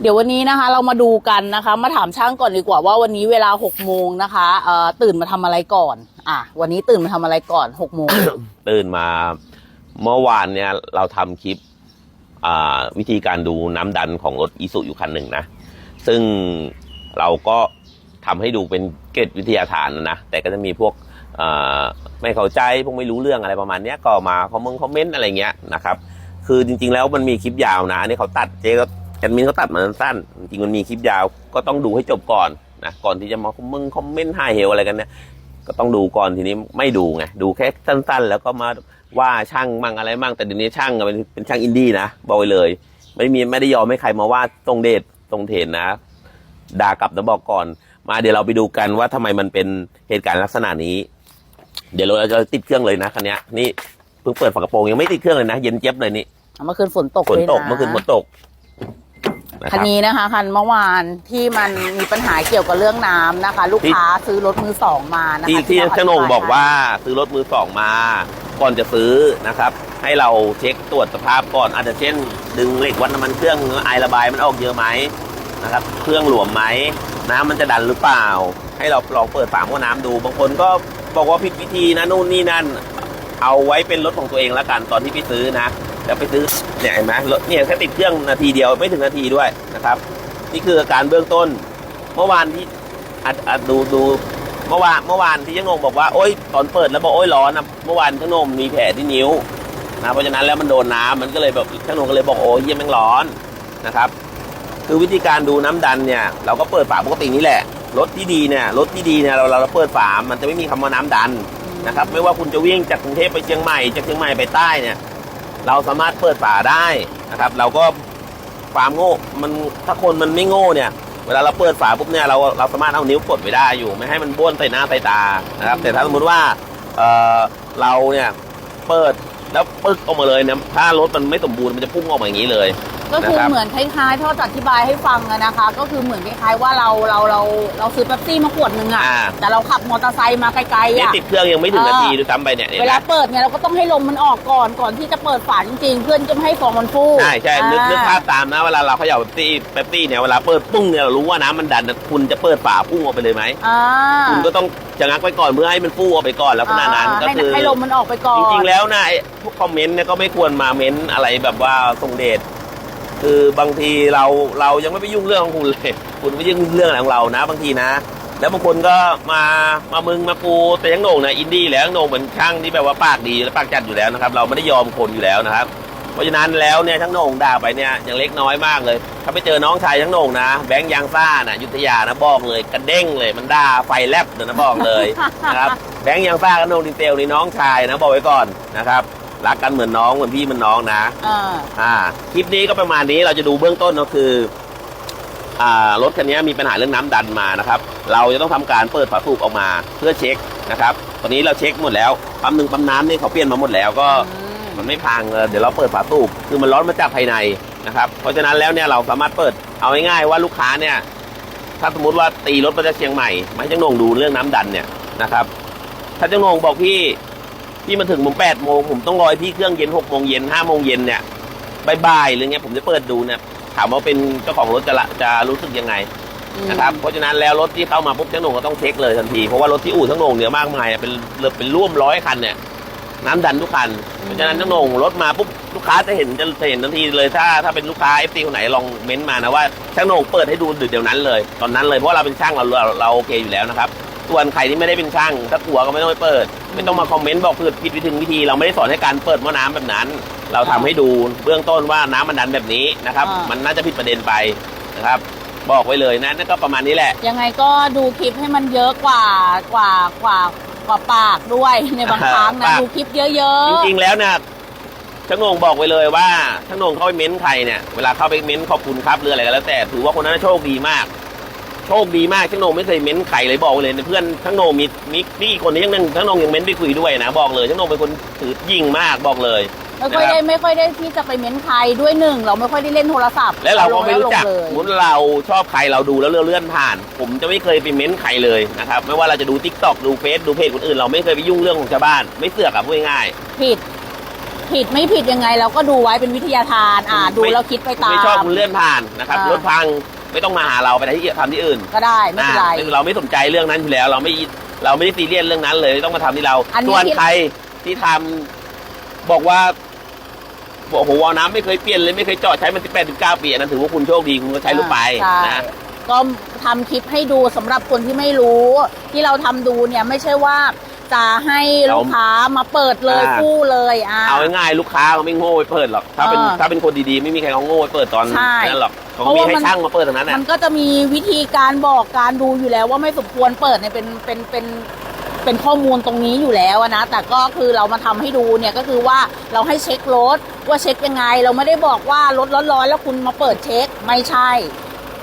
เดี๋ยววันนี้นะคะ เรามาดูกันนะคะ มาถามช่างก่อนดีกว่าว่าวันนี้เวลาหกโมงนะคะเอ่อตื่นมาทำอะไรก่อน อะ วันนี้ตื่นมาทำอะไรก่อนหกโมง ตื่นมาเมื่อวานเนี่ยเราทำคลิปอ่าวิธีการดูน้ำดันของรถอีสุอยู่คันหนึ่งนะ ซึ่งเราก็ทำให้ดูเป็นเกร็ดวิทยาฐานนะ แต่ก็จะมีพวกอ่าไม่เข้าใจพวกไม่รู้เรื่องอะไรประมาณเนี้ยก็มาคอมเมนต์คอมเมนต์อะไรเงี้ยนะครับ คือจริงๆแล้วมันมีคลิปยาวนะอันนี้เขาตัดเจ๊ก็ แอดมินเขาตัดมาสั้นๆจริงๆมันมีคลิปยาวก็ต้องดูให้จบก่อนนะก่อนที่จะมาคอมเมนต์คอมเมนต์ให้เหวอะไรกันเนี่ยก็ต้องดูก่อนทีนี้ไม่ดูไงดูแค่สั้น ๆ แล้วก็มาว่าช่างมั่งอะไรมั่งแต่เดี๋ยวนี้ช่างอะเป็นเป็นช่างอินดี้นะบอกไว้เลย ไม่มีไม่ได้ยอมให้ใครมาว่าตรงเดชตรงเทนนะด่ากลับนะบอกก่อน มาเดี๋ยวเราไปดูกันว่าทำไมมันเป็นเหตุการณ์ลักษณะนี้ เดี๋ยวเราจะติดเครื่องเลยนะคันเนี้ยนี่เพิ่งเปิดฝากระโปรงยังไม่ติดเครื่องเลยนะเย็นเจี๊ยบเลยนี่เมื่อคืนฝนตกฝนด้วยตกนะเมื่อคืนฝนตก นะคคันรับ นี้นะคะคันเมื่อวานที่มันมีปัญหาเกี่ยวกับเรื่องน้ำนะคะ ลูกค้าซื้อรถมือสองมานะคะที่ที่เราช่างโหนงธิยบอกว่าซื้อรถมือสองมา ก่อนจะซื้อนะครับ ให้เราเช็คตรวจสภาพก่อนอาจจะเช่น ดึงเหล็กวัดน้ำมันเครื่องไอระบายมันออกเยอะไหมนะครับ เครื่องหลวมไหมน้ำมันจะดันหรือเปล่า ให้เราลองเปิดฝาหม้อน้ำดู บางคนก็บอกว่าผิดวิธีนะนู่นนี่นั่น เอาไว้เป็นรถของตัวเองแล้วกันตอนที่ไปซื้อนะ แล้วไปซื้อเนี่ยเห็นไหมรถเนี่ยแค่ติดเครื่องนาทีเดียวไม่ถึงนาทีด้วยนะครับ นี่คืออาการเบื้องต้น เมื่อวานที่อัดอัดดูดูเมื่อวานเมื่อวานที่ยังงงบอกว่าโอ๊ยตอนเปิดแล้วบอกโอ๊ยร้อนนะเมื่อวานช่างโหนงมีแผลที่นิ้วนะเพราะฉะนั้นแล้วมันโดนน้ำมันก็เลยแบบช่างโหนงก็เลยบอกโอ้ยเยี่ยแม่งร้อนนะครับ คือวิธีการดูน้ำดันเนี่ย เราก็เปิดฝาปกตินี่แหละรถที่ดีเนี่ยรถที่ดีเนี่ยเราเราเราเปิดฝามันจะไม่มีคำว่าน้ำดันนะครับ ไม่ว่าคุณจะวิ่งจากกรุงเทพไปเชียงใหม่จากเชียงใหม่ไปใต้เนี่ย เราสามารถเปิดฝาได้นะครับ เราก็ความโง่มันถ้าคนมันไม่โง่เนี่ย เวลาเราเปิดฝาปุ๊บเนี่ยเราเราสามารถเอานิ้วกดไว้ได้อยู่ ไม่ให้มันบ้วนใส่หน้าใส่ตานะครับ แต่ถ้าสมมติว่าเออเราเนี่ยเปิดแล้วปึ๊กออกมาเลยเนี่ยถ้ารถมันไม่สมบูรณ์มันจะพุ่งออกมาอย่างนี้เลย ก็คือนะครับเหมือนคล้ายๆทอดอธิบายให้ฟังอะนะคะ ก็คือเหมือนคล้ายๆว่าเราเราเราเราซื้อเป๊ปซี่มาขวดนึงอะอ่าแต่เราขับมอเตอร์ไซค์มาไกลๆนี่อะติดเครื่องยังไม่ถึงเออนาทีด้วยซ้ำไปเนี่ยเนี่ยเวลานะเปิดเนี่ยเราก็ต้องให้ลมมันออกก่อนก่อนที่จะเปิดฝาจริงๆ เพื่อนจะไม่ให้ฟองมันฟูใช่ใช่นึกนึกอ่ภาพตามนะเวลาเราเขย่าเป๊ปซี่เป๊ปซี่เนี่ยเวลาเปิดปุ้งเนี่ยเรารู้ว่าน้ำมันดันนะคุณจะเปิดฝาพุ่งออกไปเลยไหมอ่าคุณก็ต้องจะงักไว้ก่อนเพื่อให้มันฟูออกไปก่อนแล้วขณะนั้นก็ให้คือให้ลมมันออกไปก่อนจริงๆแล้วนะไอ้พวกคอมเมนต์เนี่ยก็ไม่ควรมาเม้นอะไรแบบว่าทรงเดช คือบางทีเราเรายังไม่ไปยุ่งเรื่องของคุณเลยคุณไปยุ่งเรื่องอะไรของเรานะ บางทีนะ แล้วบางคนก็มามามึงมากูแต่ยังโหน่งนะอินดี้แล้วยังโหน่งเหมือนช่างที่แบบว่าปากดีและปากจัดอยู่แล้วนะครับ เราไม่ได้ยอมคนอยู่แล้วนะครับ เพราะฉะนั้นแล้วเนี่ยช่างโหน่งด่าไปเนี่ยยังเล็กน้อยมากเลย ถ้าไปเจอน้องชายช่างโหน่งนะแบงค์ยางซ่านะยุทธยานะบอกเลยกระเด้งเลยมันด่าไฟแลบเลยนะบอกเลยนะครับแบงค์ยางซ่ากับโหน่งดีเทลนี่น้องชายนะบอกไว้ก่อนนะครับ รักกันเหมือนน้องเหมือนพี่เหมือนน้องนะอ่าอ่าคลิปนี้ก็ประมาณนี้เราจะดูเบื้องต้นก็คืออ่ารถคันนี้มีปัญหาเรื่องน้ำดันมานะครับ เราจะต้องทำการเปิดฝาสูบออกมาเพื่อเช็คนะครับ ตอนนี้เราเช็คหมดแล้วปั๊มหนึ่งปั๊มน้ำนี่เขาเปลี่ยนมาหมดแล้วก็มันไม่พังเออเดี๋ยวเราเปิดฝาสูบคือมันร้อนมาจากภายในนะครับ เพราะฉะนั้นแล้วเนี่ยเราสามารถเปิดเอาง่ายๆว่าลูกค้าเนี่ย ถ้าสมมติว่าตีรถมาจากเชียงใหม่มาให้เจ้าโหนงดูเรื่องน้ำดันเนี่ยนะครับ ถ้าเจ้าโหนงบอกพี่ พี่มาถึงผมแปดโมงผมต้องรอให้พี่เครื่องเย็นหกโมงเย็นห้าโมงเย็นเนี่ยบ่ายๆหรือเงี้ยผมจะเปิดดูเนี่ยถามว่าเป็นเจ้าของรถจะละจะรู้สึกยังไงนะครับเพราะฉะนั้นแล้วรถที่เข้ามาปุ๊บช่างโหนงก็ต้องเช็คเลยทันทีเพราะว่ารถที่อู่ช่างโหนงเนี่ยมากมายอะเป็นเป็นร่วมร้อยคันเนี่ยน้ำดันทุกคันเพราะฉะนั้นช่างโหนงรถมาปุ๊บลูกค้าจะเห็นจะจะเห็นทันทีเลยถ้าถ้าเป็นลูกค้าเอฟซีคนไหนลองเม้นต์มานะว่าช่างโหนงเปิดให้ดูเดี๋ยวนั้นเลย ตอนนั้นเลยเพราะว่าเราเป็นช่างเราเราเราโอเคอยู่แล้วนะครับ ส่วนใครที่ไม่ได้เป็นช่างถ้ากลัวก็ไม่ต้องไปเปิด ไม่ต้องมาคอมเมนต์บอกผิดผิดวิธีวิธี เราไม่ได้สอนให้การเปิดหม้อน้ำแบบนั้น เราทำให้ดูเบื้องต้นว่าน้ำมันดันแบบนี้นะครับ อ่ามั มันน่าจะผิดประเด็นไปนะครับ บอกไว้เลยนะนั่นก็ประมาณนี้แหละ ยังไงก็ดูคลิปให้มันเยอะกว่ากว่ากว่ากว่าปากด้วยในบางครั้งนะปาก ดูคลิปเยอะจริงๆ แล้วเนี่ยช่างโหนงบอกไว้เลยว่าช่างโหนงเข้าไปเม้นใครเนี่ย เวลาเข้าไปเม้นขอบคุณครับหรืออะไรก็แล้วแต่ถือว่าคนนั้นโชคดีมาก โชคดีมากช่างโหนงไม่เคยเม้นใครเลยบอกไว้เลยเพื่อนช่างโหนงมีมีนี่คนนี้ยังนั่งช่างโหนงยังเม้นไปคุยด้วยนะบอกเลยช่างโหนงเป็นคนถือยิงมากบอกเลยๆไม่ค่อยได้ไม่ค่อยได้ที่จะไปเม้นใครด้วยหนึ่งเราไม่ค่อยได้เล่นโทรศัพท์ และเราก็ไม่รู้จักลงเลยสมมุติเราชอบใครเราดูแล้วเลื่อนผ่าน ผมจะไม่เคยไปเม้นใครเลยนะครับไม่ว่าเราจะดูทิกตอกดูเฟซดูเพจคนอื่น เราไม่เคยไปยุ่งเรื่องของชาวบ้าน ไม่เสือกกับพูดง่ายๆผิดผิดไม่ผิดยังไงเราก็ดูไว้เป็นวิทยาทานอ่าดูไม่แล้วคิดไปตามไม่ชอบคุณเลื่อนผ่านนะครับอ่ารรถพัง ไม่ต้องมาหาเราไปที่ทำที่อื่นก็ได้ไม่เป็นไร อ่าเราไม่สนใจเรื่องนั้นอยู่แล้ว เราไม่เราไม่ได้ซีเรียสเรื่องนั้นเลยต้องมาทำที่เราอันนี้ส่วนที่ ใครที่ทำบอกว่าบอกโหวาล์วน้ำไม่เคยเปลี่ยนเลยไม่เคยเจาะใช้มันสิบแปดสิบเก้าปีอันนั้นถือว่าคุณโชคดีคุณก็ใช้รถไปใช่นะ ก็ทำคลิปให้ดูสำหรับคนที่ไม่รู้ ที่เราทำดูเนี่ยไม่ใช่ว่าจะให้ลูกค้ามาเปิดเลยอ่าคู่เลยอ่า เอาง่ายๆลูกค้าเขาไม่โง่ไปเปิดหรอกถ้าเป็นเออถ้าเป็นคนดีๆไม่มีใครเขาโง่ไปเปิดตอนใช่ นั้นหรอก เขาเพราะมีว่าให้มันช่างมาเปิดตรงนั้นมัน่ะนก็จะมีวิธีการบอกการดูอยู่แล้วว่าไม่สมควรเปิดเนี่ยเป็นเป็นเป็นเป็นข้อมูลตรงนี้อยู่แล้วอะนะ แต่ก็คือเรามาทำให้ดูเนี่ยก็คือว่าเราให้เช็ครถว่าเช็คยังไง เราไม่ได้บอกว่ารถร้อนๆแล้วคุณมาเปิดเช็คไม่ใช่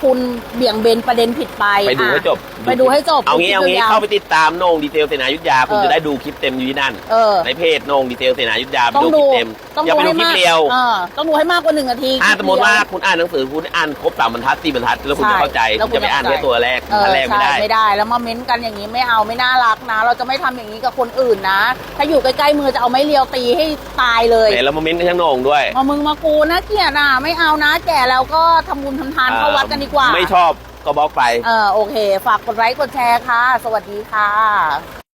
คุณเบี่ยงเบนประเด็นผิดไปไปดูให้จบอะไปดูให้จบเอางี้ดูเอาคลิปงี้ยวๆเข้าไปติดตามโหนงดีเทลเสนายุทธยาคุณเออจะได้ดูคลิปเต็มอยู่ที่นั่นเออในเพจโหนงดีเทลเสนายุทธยาไปต้องดูคดูลิปเต็มต้องอย่าดูไปดูให้คลิปมากเดียวเออต้องดูให้มากกว่าหนึ่งนาทีถ้าคลิปสมมติว่าเดียคุณอ่านหนังสือคุณอ่านครบสามบรรทัดสี่บรรทัดแล้วคุณใช่จะเข้าใจแล้วคุณจะไปอ่านคุณจะแค่ตัวแรกเออบรรทัดแรกไม่ใช่ได้ไม่ได้ แล้วมาเม้นกันอย่างนี้ไม่เอาไม่น่ารักนะ เราจะไม่ทำอย่างนี้กับคนอื่นนะ ถ้าอยู่ใกล้ๆมือจะเอาไม้เรียวตีให้ตายเลยเห็นแล้วมาเม้นกันช่างโหนงด้วยมามึงมากูนะเกลียดนะไม่เอานะแก่แล้วก็ทำบุญทำทานเข้าวัดกันดีกว่า ไม่ชอบก็บล็อกไป เออโอเค ฝากกดไลค์กดแชร์ค่ะ สวัสดีค่ะ